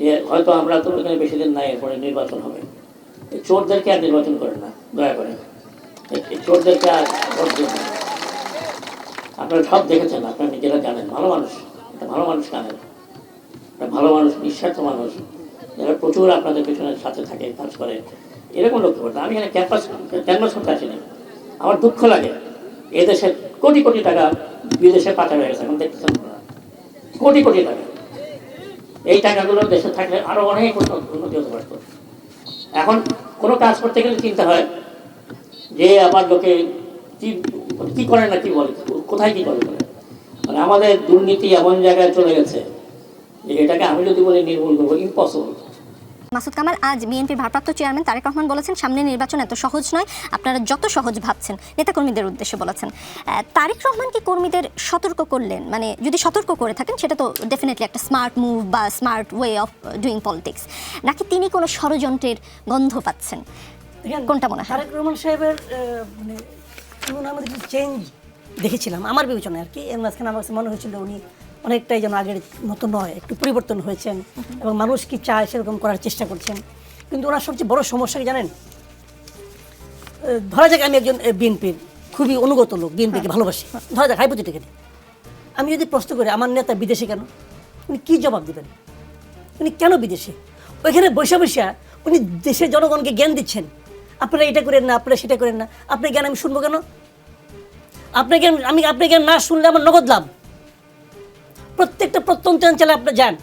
যে হয়তো আমরা তো এখানে বেশি দিন নাই, এরপরে নির্বাচন হবে। এই চোরদেরকে আর নির্বাচন করেন না, দয়া করে। চোরদেরকে আর ভোট দিন। আপনারা সব দেখেছেন, আপনারা নিজেরা জানেন, ভালো মানুষ, একটা ভালো মানুষ জানেন একটা ভালো মানুষ, নিঃস্বার্থ মানুষ, যারা প্রচুর আপনাদের পেছনের সাথে থাকে, কাজ করে। এরকম লক্ষ্য করতে আমি এখানে ক্যাম্পাস ক্যাম্পাস করতে আসিনি আমার দুঃখ লাগে। এদেশে কোটি কোটি টাকা বিদেশে পাচার হয়ে গেছে, এখন দেখতেছেন। কোটি কোটি টাকা। এই টাকাগুলো দেশে থাকলে আরও অনেক উন্নত- হতে পারত। এখন কোনো কাজ করতে গেলে চিন্তা হয় যে আবার লোকে কি কি করে না কি বলে? কোথায় কি করে? মানে আমাদের দুর্নীতি এমন জায়গায় চলে গেছে যে এটাকে আমি যদি বলি নির্মূল করব ইম্পসিবল মাসুদ কামাল আজ বিএনপির ভারপ্রাপ্ত চেয়ারম্যান তারেক রহমান বলেছেন সামনে নির্বাচন এত সহজ নয়। আপনারা যত সহজ ভাবছেন নেতাকর্মীদের উদ্দেশ্যে বলেছেন। তারেক রহমান কি কর্মীদের সতর্ক করলেন? মানে যদি সতর্ক করে থাকেন সেটা তো ডেফিনেটলি একটা স্মার্ট মুভ বা smart way of doing politics নাকি তিনি কোনো ষড়যন্ত্রের গন্ধ পাচ্ছেন? কোনটা মনে হয়? তারেক রহমান সাহেবের মানে আমাদের চেঞ্জ দেখেছিলাম আমার বিবেচনায় আর কি। এর মাঝখানে আমার কাছে মনে হয়েছিল উনি অনেকটাই যেন আগের মতো নয় একটু পরিবর্তন হয়েছেন এবং মানুষ কি চায় সেরকম করার চেষ্টা করছেন। কিন্তু ওনার সবচেয়ে বড় সমস্যা কি জানেন? ধরা যাক আমি একজন বিএনপির খুবই অনুগত লোক বিএনপিকে ভালোবাসি। ধরা যাক হাইপোথেটিক্যালি আমি যদি প্রশ্ন করি আমার নেতা বিদেশে কেন? উনি কী জবাব দেবেন? উনি কেন বিদেশে? ওইখানে বৈশা বৈশা উনি দেশের জনগণকে জ্ঞান দিচ্ছেন। আপনারা এটা করেন না আপনারা সেটা করেন না। আপনার জ্ঞান আমি শুনব কেন? আপনার জ্ঞান আমি আপনার জ্ঞান না শুনলে আমার নগদ লাভ। প্রত্যেকটা প্রত্যন্ত অঞ্চলে আপনি যান।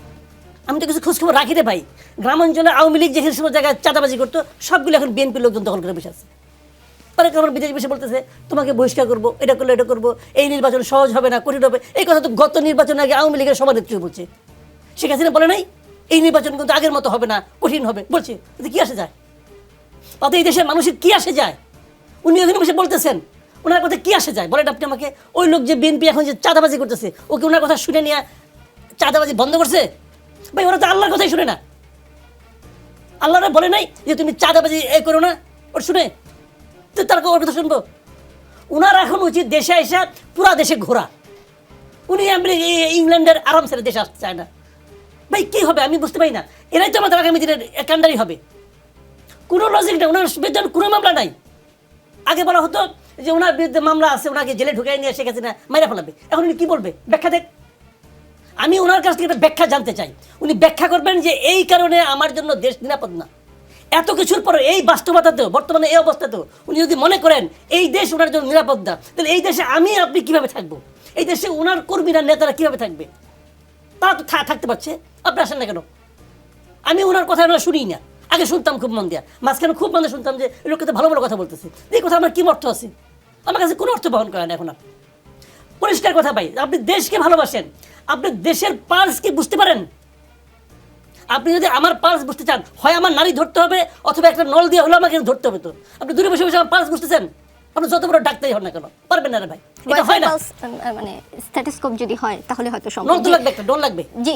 আমি তো কিছু খোঁজখবর রাখি রে ভাই। গ্রাম অঞ্চলে আওয়ামী লীগ যে সমস্ত জায়গায় চাঁদাবাজি করতো, সবগুলো এখন বিএনপির লোকজন দখল করে বসে আছে। পরে আমার বিদেশ বসে বলতেছে, তোমাকে বহিষ্কার করব, এটা করলে এটা করব, এই নির্বাচন সহজ হবে না, কঠিন হবে। এই কথা তো গত নির্বাচন আগে আওয়ামী লীগের সভানেত্রী বলছে। শেখ হাসিনা বলে নাই, এই নির্বাচন কিন্তু আগের মতো হবে না, কঠিন হবে। বলছে কি আসে যায়? তাতে এই দেশের মানুষের কি আসে যায়? উনি ওখানে বসে বলতেছেন ওনার কথা কি আসে যায়? বলেন আপনি আমাকে। ওই লোক যে বিএনপি এখন যে চাঁদাবাজি করতেছে ওকে ওনার কথা শুনে নিয়ে চাঁদাবাজি বন্ধ করছে? ভাই, ওরা তো আল্লাহর কথাই শুনে না। আল্লাহরা বলে নাই যে তুমি চাঁদাবাজি এ করো না। ওর শুনে? তো তার ওর কথা শুনব। ওনার এখন উচিত দেশে এসে পুরা দেশে ঘোরা। উনি আমেরিকা ইংল্যান্ডের আরাম ছেড়ে দেশে আসতে চায় না। ভাই, কী হবে? আমি বুঝতে পারি না। এরাই তো আমাদের আগামী দিনের কান্ডারি হবে। কোনো লজিক নেই। ওনার বিরুদ্ধে কোনো মামলা নাই। আগে বলা হতো যে ওনার বিরুদ্ধে মামলা আছে, ওনাকে জেলে ঢুকাই নিয়ে শেখ হাসিনা মাইরা ফেলাবে। এখন উনি কী বলবে? ব্যাখ্যা দেখ আমি ওনার কাছ থেকে একটা ব্যাখ্যা জানতে চাই। উনি ব্যাখ্যা করবেন যে এই কারণে আমার জন্য দেশ নিরাপদ না। এত কিছুর পরে এই বাস্তবতাতেও, বর্তমানে এই অবস্থাতেও উনি যদি মনে করেন এই দেশ ওনার জন্য নিরাপদ না, তাহলে এই দেশে আমি আপনি কীভাবে থাকব? এই দেশে ওনার কর্মীরা, নেতারা কীভাবে থাকবে? তারা তো থাকতে পারছে। আপনি আসেন না কেন? আমি ওনার কথা আমরা শুনি না। আগে শুনতাম খুব মন দিয়া। মাঝখানে খুব মনে শুনতাম যে লোককে তো ভালো ভালো কথা বলতেছে। এই কথা আমার কি অর্থ আছে? আমার কাছে কোনো অর্থ বহন করে না এখন আর পরিষ্কার কথা ভাই আপনি দেশকে ভালোবাসেন। আপনি দেশের পালস কি বুঝতে পারেন? আপনি যদি আমার পালস বুঝতে চান হয় আমার নারী ধরতে হবে অথবা একটা নল দিয়ে হলে আমাকে ধরতে হবে তো। আপনি দূরে বসে বসে আমার পালস বুঝতেছেন? আপনি যত বড় ডাক্তারই হন না কেন পারবেন না রে ভাই। এটা হয় না। মানে স্ট্যাটিস্কোপ যদি হয় তাহলে হয়তো সম্ভব। লাগবে একটা ডোল লাগবে। জি